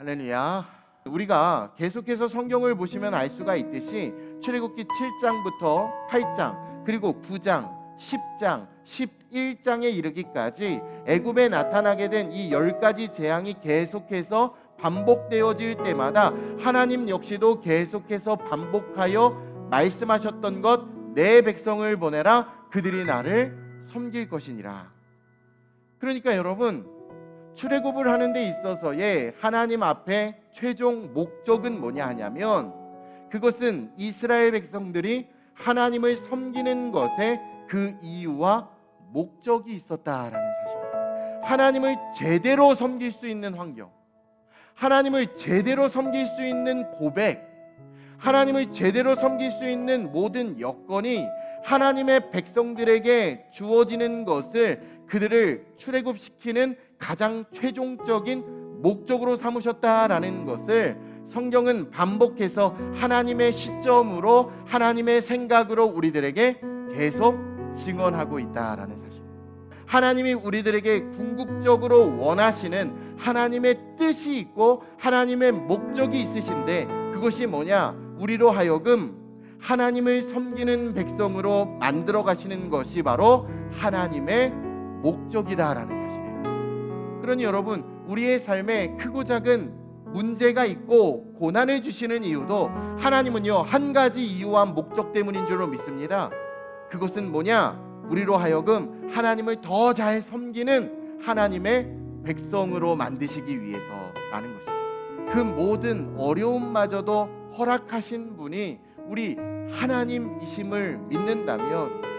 할렐루야. 우리가 계속해서 성경을 보시면 알 수가 있듯이 출애굽기 7장부터 8장 그리고 9장, 10장, 11장에 이르기까지 애굽에 나타나게 된이열 가지 재앙이 계속해서 반복되어질 때마다 하나님 역시도 계속해서 반복하여 말씀하셨던 것 내 백성을 보내라 그들이 나를 섬길 것이니라. 그러니까 여러분 출애굽을 하는 데 있어서의 하나님 앞에 최종 목적은 뭐냐 하냐면 그것은 이스라엘 백성들이 하나님을 섬기는 것에 그 이유와 목적이 있었다라는 사실. 하나님을 제대로 섬길 수 있는 환경. 하나님을 제대로 섬길 수 있는 고백. 하나님을 제대로 섬길 수 있는 모든 여건이 하나님의 백성들에게 주어지는 것을 그들을 출애굽시키는 가장 최종적인 목적으로 삼으셨다라는 것을 성경은 반복해서 하나님의 시점으로 하나님의 생각으로 우리들에게 계속 증언하고 있다라는 사실. 하나님이 우리들에게 궁극적으로 원하시는 하나님의 뜻이 있고 하나님의 목적이 있으신데 그것이 뭐냐? 우리로 하여금 하나님을 섬기는 백성으로 만들어 가시는 것이 바로 하나님의 목적이다라는 사실이에요. 그러니 여러분, 우리의 삶에 크고 작은 문제가 있고 고난을 주시는 이유도 하나님은요, 한 가지 이유와 목적 때문인 줄로 믿습니다. 그것은 뭐냐? 우리로 하여금 하나님을 더 잘 섬기는 하나님의 백성으로 만드시기 위해서라는 것이죠. 그 모든 어려움마저도 허락하신 분이 우리 하나님이심을 믿는다면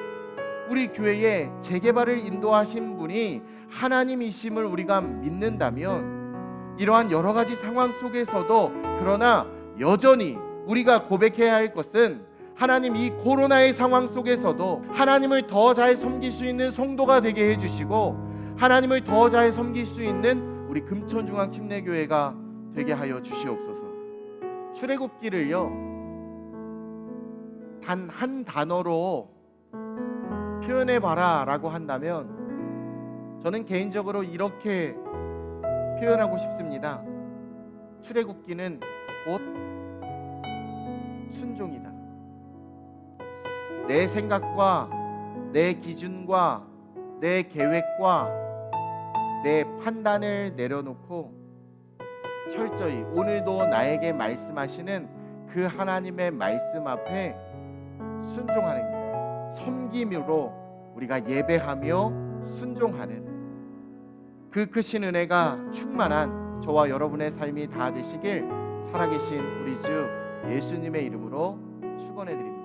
우리 교회에 재개발을 인도하신 분이 하나님이심을 우리가 믿는다면 이러한 여러 가지 상황 속에서도 그러나 여전히 우리가 고백해야 할 것은 하나님 이 코로나의 상황 속에서도 하나님을 더 잘 섬길 수 있는 성도가 되게 해주시고 하나님을 더 잘 섬길 수 있는 우리 금천중앙 침례교회가 되게 하여 주시옵소서. 출애굽기를요 단 한 단어로 표현해 봐라라고 한다면 저는 개인적으로 이렇게 표현하고 싶습니다. 출애굽기는 곧 순종이다. 내 생각과 내 기준과 내 계획과 내 판단을 내려놓고 철저히 오늘도 나에게 말씀하시는 그 하나님의 말씀 앞에 순종하는 것, 섬김으로 우리가 예배하며 순종하는 그 크신 은혜가 충만한 저와 여러분의 삶이 다 되시길 살아계신 우리 주 예수님의 이름으로 축원해 드립니다.